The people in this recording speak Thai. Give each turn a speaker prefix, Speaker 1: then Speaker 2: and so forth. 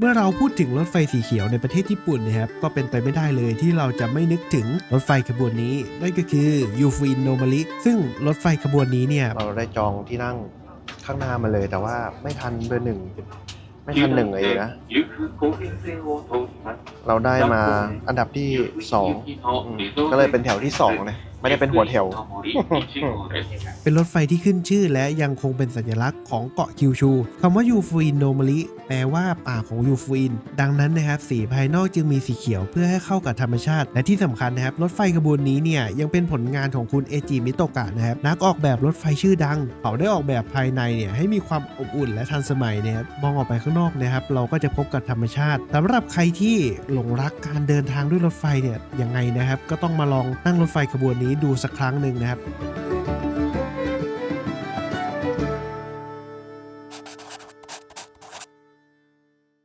Speaker 1: เมื่อเราพูดถึงรถไฟสีเขียวในประเทศญี่ปุ่นนะครับก็เป็นไปไม่ได้เลยที่เราจะไม่นึกถึงรถไฟขบวนนี้ นั่นก็คือยูฟินโนมาริซึ่งรถไฟขบวนนี้เนี่ย
Speaker 2: เราได้จองที่นั่งข้างหน้ามาเลย แต่ว่าไม่ทันเบอร์หนึ่งไม่ทันหนึ่งเลยนะเราได้มาอันดับที่สองก็เลยเป็นแถวที่สองเลย ไม่ได้เป็นหัวแถว
Speaker 1: เป็นรถไฟที่ขึ้นชื่อและยังคงเป็นสัญลักษณ์ของเกาะคิวชูคำว่ายูฟูอินโนมาริแปลว่าป่าของยูฟูอิน ดังนั้นนะครับสีภายนอกจึงมีสีเขียวเพื่อให้เข้ากับธรรมชาติ และที่สำคัญนะครับรถไฟขบวนนี้เนี่ยยังเป็นผลงานของคุณเอจิมิโตกะนะครับนักออกแบบรถไฟชื่อดัง เขาได้ออกแบบภายในเนี่ยให้มีความอบอุ่นและทันสมัยนะครับมองออกไปข้างนอกนะครับเราก็จะพบกับธรรมชาติสำหรับใครที่หลงรักการเดินทางด้วยรถไฟเนี่ยยังไงนะครับก็ต้องมาลองนั่งรถไฟขบวนนี้ี้ดูสักครั้งหนึ่งนะครับ